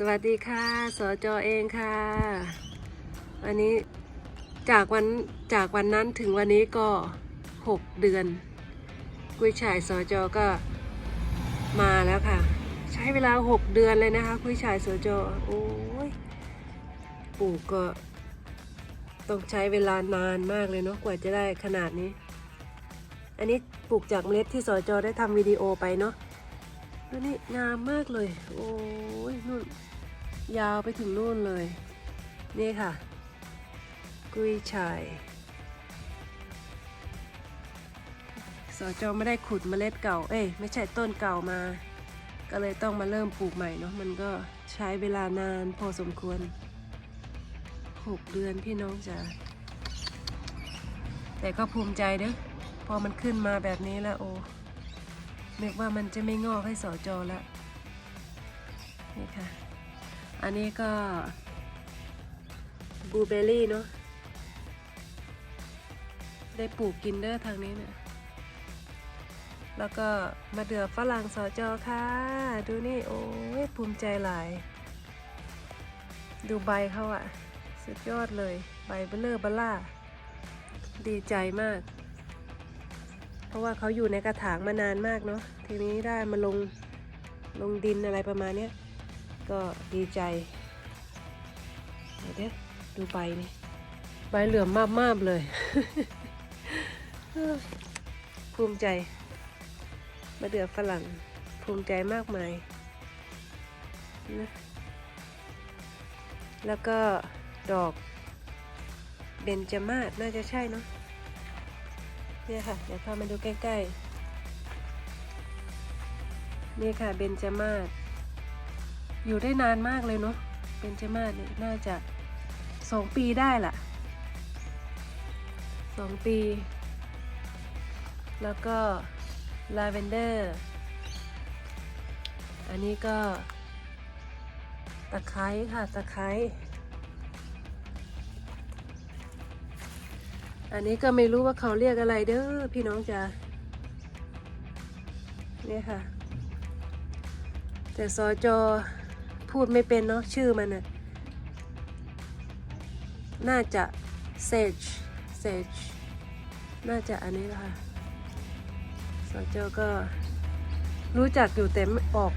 สวัสดีค่ะ สจอเองค่ะ วันนี้จากวันจากวันนั้นถึงวันนี้ก็หกเดือน กุ้ยช่ายสจก็มาแล้วค่ะ ใช้เวลาหกเดือนเลยนะคะ กุ้ยช่ายสจโอ้ยปลูกก็ ต้องใช้เวลานานมากเลยเนาะกว่าจะได้ขนาดนี้ อันนี้ปลูกจากเมล็ดที่สจได้ทำวิดีโอไปเนาะ แล้วนี่งามมากเลย โอ้ยนู่นยาวไปถึงนู่นเลย นี่ค่ะ กุยช่ายสจไม่ได้ขุดเมล็ดเก่า เอ้ยไม่ใช่ต้นเก่ามา ก็เลยต้องมาเริ่มปลูกใหม่เนาะ มันก็ใช้เวลานานพอสมควรหกเดือนพี่น้องจ๋า แต่ก็ภูมิใจเด้อ พอมันขึ้นมาแบบนี้แล้วโอ้ นึกว่ามันจะไม่งอกให้สอจอแล้วนี่ค่ะ อันนี้ก็บลูเบอร์รี่เนาะได้ปลูกกินเด้อทางนี้เนี่ยแล้วก็มาเดือฝรั่งสอจอค่ะ ดูนี่โอ้ยภูมิใจหลาย ดูใบเขาอะสุดยอดเลย ใบเบลเลอร์บล่า ดีใจมาก ราะว่าเขาอยู่ในกระถางมานานมากเนาะทีนี้ได้มาลงลงดินอะไรประมาณเนี้ยก็ดีใจเดี๋ยวเดี๋ยวดูใบนี่ใบเหลือมมากมากๆเลย ภูมิใจมะเดือฝรั่งภูมิใจมากมายนะแล้วก็ดอกเบญจมาศน่าจะใช่เนาะ เนี่ยค่ะ เดี๋ยวพามาดูใกล้ๆ นี่ค่ะเบญจามาศอยู่ได้นานมากเลยเนาะเป็นจมาศเนี่ยน่าจะสองปีได้ล่ะสองปี แล้วก็ลาเวนเดอร์ อันนี้ก็ตะไคร้ค่ะตะไคร้ อันนี้ก็ไม่รู้ว่าเขาเรียกอะไรเด้อพี่น้องจ๋าเนี่ยค่ะ แต่สอจอพูดไม่เป็นเนาะชื่อมันน่ะน่าจะ sage sage น่าจะอันนี้ละค่ะสอจอก็รู้จักอยู่แต่ออก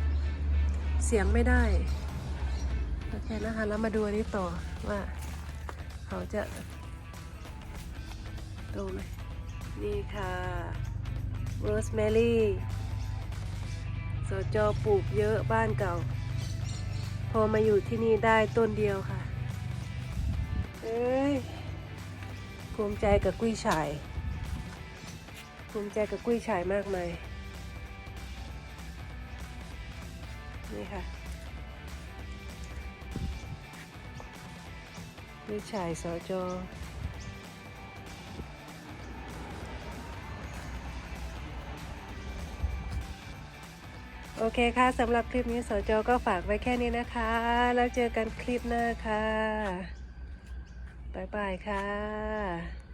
เสียงไม่ได้โอเคนะคะแล้วมาดูอันนี้ต่อว่า เขาจะ โตไหมนี่ค่ะ rosemary สจอปลูกเยอะบ้านเก่า พอมาอยู่ที่นี่ได้ต้นเดียวค่ะ เอ้ยภูมิใจกับกุ้ยช่าย ภูมิใจกับกุ้ยช่ายมากมายนี่ค่ะกุ้ยช่ายสจ โอเคค่ะสำหรับคลิปนี้สจก็ฝากไว้แค่นี้นะคะ แล้วเจอกันคลิปหน้าค่ะ บ๊ายบายค่ะ